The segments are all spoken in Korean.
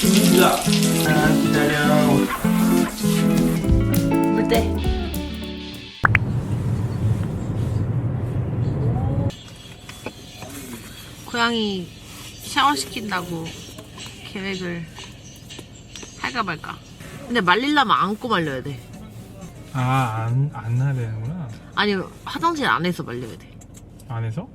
준비가 아, 기다려. 물때? 고양이 샤워시킨다고 계획을 할까 말까? 근데 말리려면 안고 말려야 돼. 아 안 안 나야 되는구나. 아니 화장실 안에서 말려야 돼. 안에서?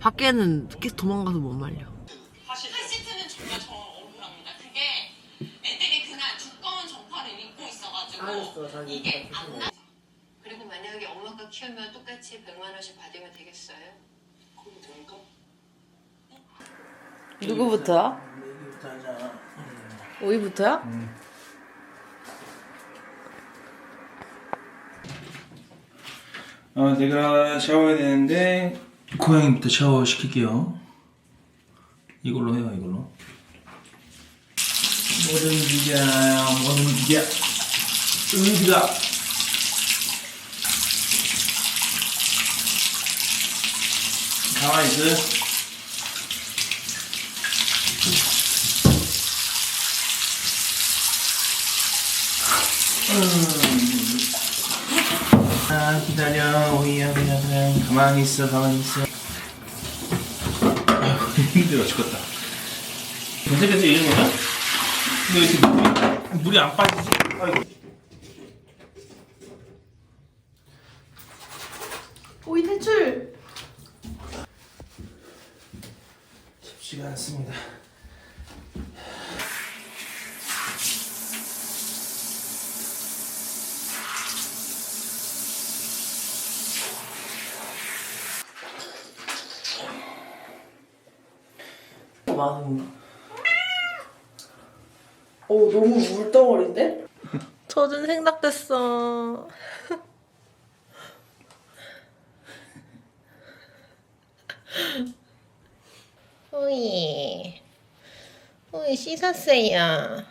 밖에는 계속 도망가서 못 말려 시트는 정말 저 억울합니다. 그게 애들이 그날 두꺼운 정파를 입고 있어가지고 이게 안 나. 그리고 만약에 엄마가 키우면 똑같이 100만 원씩 받으면 되겠어요? 누구부터야? 내일부터 하자 오이부터야? 어, 내가 샤워해야 되는데 고양이부터 샤워 시킬게요. 이걸로 해요, 이걸로. 모든 기자, 모든 기자, 의지가. 가만히 있어. 아 기다려 오이야 그냥 그냥 가만히 있어 가만히 있어 아휴 힘들어 죽겠다 괜찮겠어 이 정도면? 근데 왜 이렇게 물이, 물이 안 빠지지? 아이고 오이 탈출! 쉽지가 않습니다 많은 오 너무 물덩어리인데? 젖은 생닭됐어. 오이. 오이 씻었어요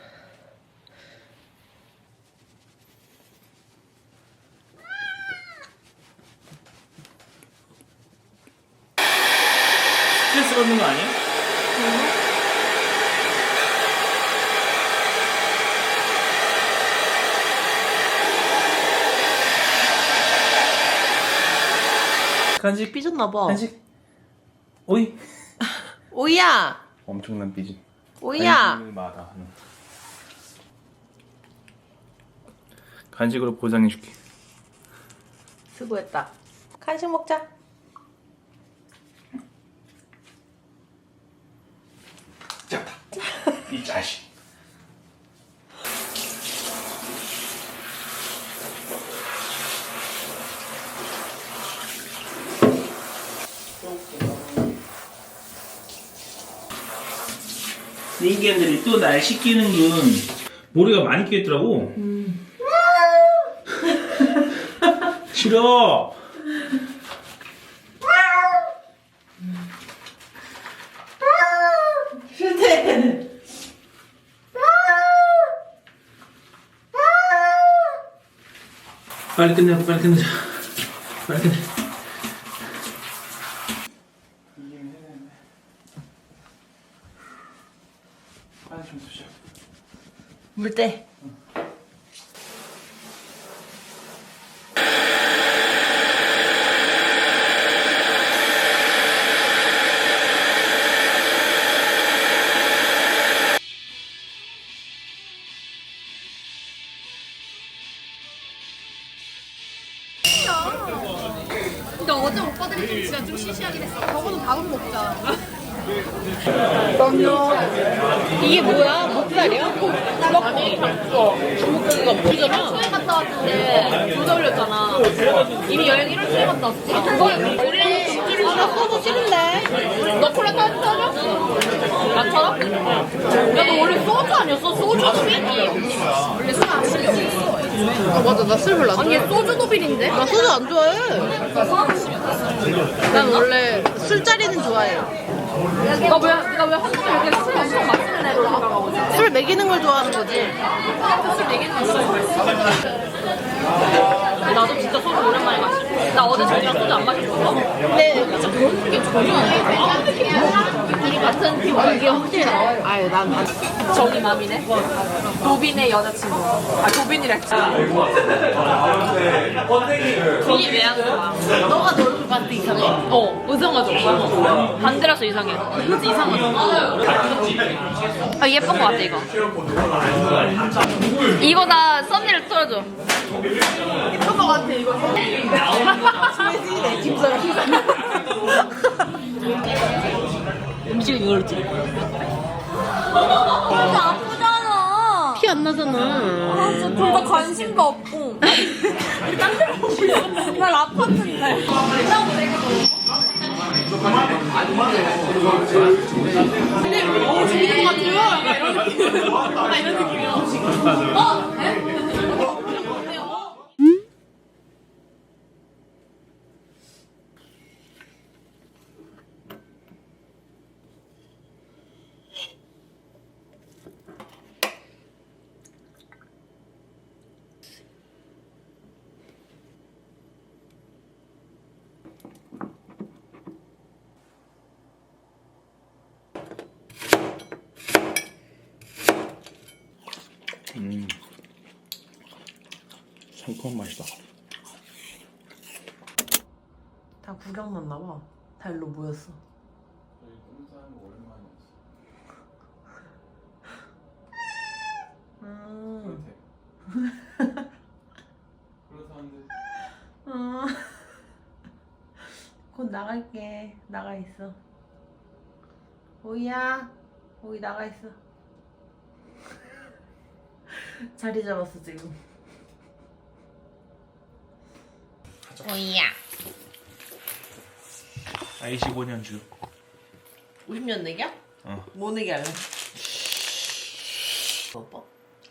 스트레스 받는 거 아니야? 간식 삐졌나봐. 간식. 오이. 오이야. 엄청난 삐짐. 오이야. 간식마다. 하는 간식으로 보상해줄게. 수고했다. 간식 먹자. 잡다 이 자식 인간들이 또 날 시키는 건 모래가 많이 끼있더라고. 싫어. 빨리 끝내고 빨리 끝내자. 빨리 끝내 빨리 좀 드자 물때 근데 어제 오빠들이 좀 진짜 좀 시시하긴 했어. 저거는 밥은 먹자. 이게 뭐야? 목살이야? 아니 중국인가 모르잖아 초에 갔다 왔는데 둘다 올렸잖아. 이미 여행 1월 초에 갔다 왔어. 그거 우리 아나 소주 싫은데 너 콜라 따뜻 하냐? 나처럼? 야, 너 원래 소주 아니었어? 소주 스윗이. 원래 술안 없어. 아 맞아 나술 별로 안 아니, 얘 소주 노빌인데? 나 소주 안 좋아해 난 원래 술자리는 좋아해 나 왜, 나왜 한국에 이렇게 술 엄청 마시는 애로 있어? 술 먹이는 걸 좋아하는 거지 술 얘기는 있어. 나도 진짜 소주 오랜만에 마시고. 나 어제 저녁 소주 안 마셨어? 네. 진짜 그런 느낌 전혀 안 나. 둘이 같은 피부가 이게 확실히 나와요. 아유, 난 안. 정이 맘이네. 도빈의 여자친구. 아 도빈이래. 이게 왜안 좋아? 너가 너 얼굴 봤을 때 이상해. 어, 의상하죠. 반대라서 이상해. 그치, 이상하죠. 아, 예쁜 거 같아, 이거. 이거 나 썸네일 틀어줘. 같아, 이거. 김서영. 음식은 이걸로 찍어. 진짜 아프잖아. 피 안 나잖아. 아, 진짜 둘다 관심도 없고. 딴데 보고 있어. 날 아팠는데. 근데 어, 죽이는 거 같아요. 이런 느낌. 아, 이런 느낌이야. 어? 음. 상큼한 맛이다. 다 구경 났나 봐. 다 일로 모였어. 음. 음. 곧 나갈게. 나가 있어. 오이야. 오이 나가 있어. 자리 잡았어 지금. 오이야. 아 25년 주. 50년 내기야? 어. 뭐 내기 할래? 오빠?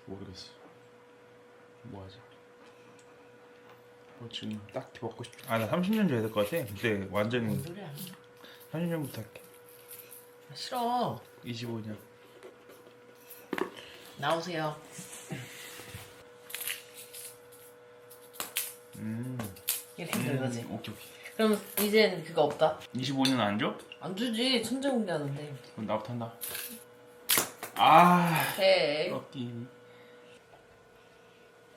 모르겠어. 뭐 하지? 뭐 지금 딱히 먹고 싶. 아나 30년 줘야 될 것 같아. 근데 완전히 뭔 소리야? 30년부터 할게. 싫어. 25년. 나오세요. 음. 이렇게 된 거지. 오케이 오케이. 그럼 이젠 그거 없다. 25년 안 줘? 안 주지. 천재 공개하는데. 그럼 나부터 한다. 아. 해. 꺾기.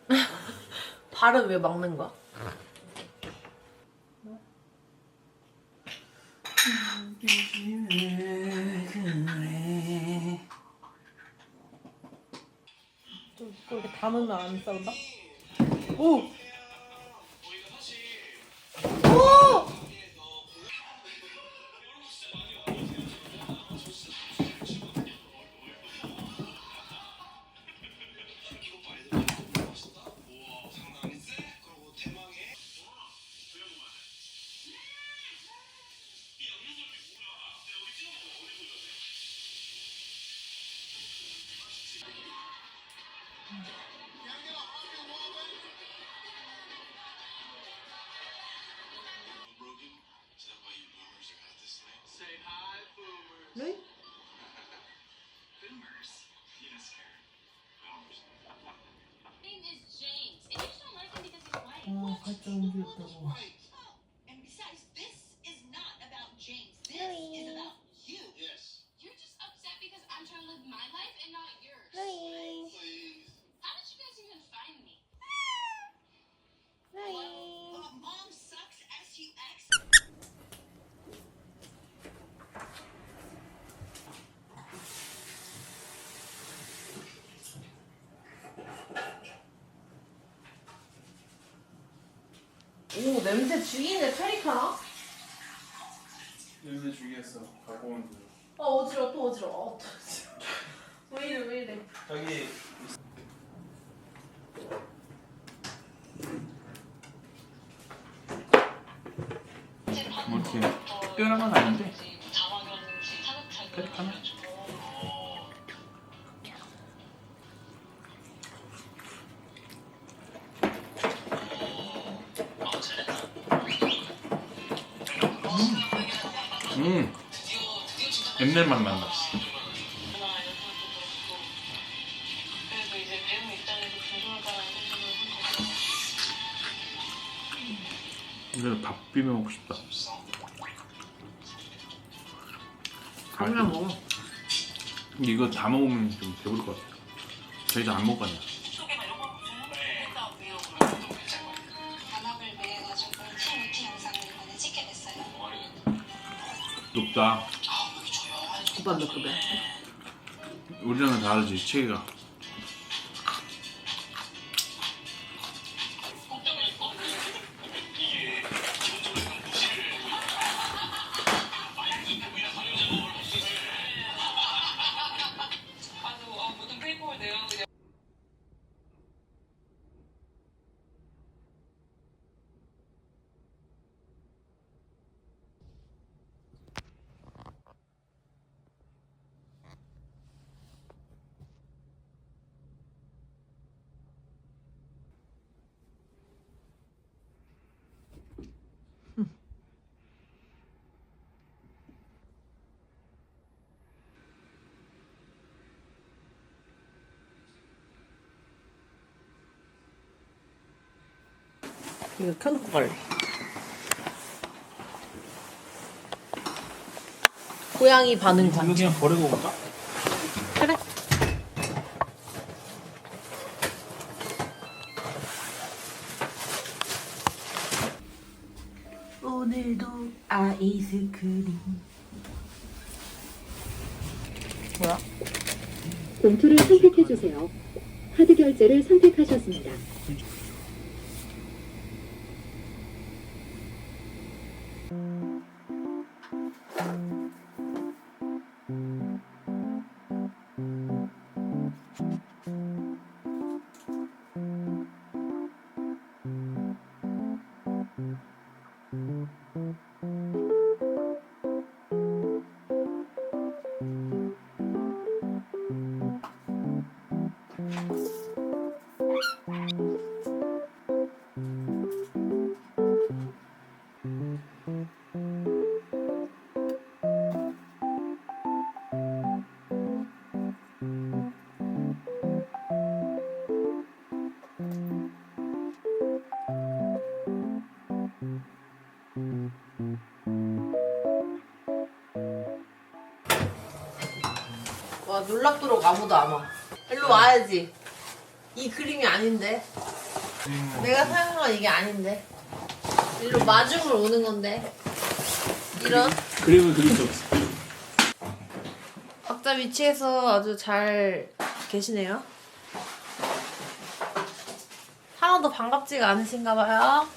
발은 왜 막는 거야? 또 이렇게 담으 Boomers. Yes, Karen. Name is James. And you don't like him because he's white. Oh, I don't get one. 오, 냄새 죽이네, 페리카나? 냄새 죽이겠어. 갖고 온 아, 어지러워, 또 어지러워. 어, 또 어지러워. 왜 이래, 왜 이래. 저기 뭐 이렇게 특별한 건 아닌데 한 거죠. 이거 밥 비벼 먹고 싶다. 그냥 먹어. 근데 이거 다 먹으면 좀 배부를 것 같아. 저희 잘안 먹거든요. 높다. 오빠 몇 급이야? 우리랑은 다르지 체계가. 이거 켜놓고 갈래. 고양이 반응 반. 이거 그냥 버리고 올까? 그래. 오늘도 아이스크림. 뭐야? 봉투를 선택해 주세요. 카드 결제를 선택하셨습니다. 와 놀랍도록 아무도 안 와. 일로 와야지. 이 그림이 아닌데. 내가 생각한 이게 아닌데. 일로 마중을 오는 건데. 이런 그림을 그릴 수 없어. 각자 위치에서 아주 잘 계시네요. 하나도 반갑지가 않으신가 봐요.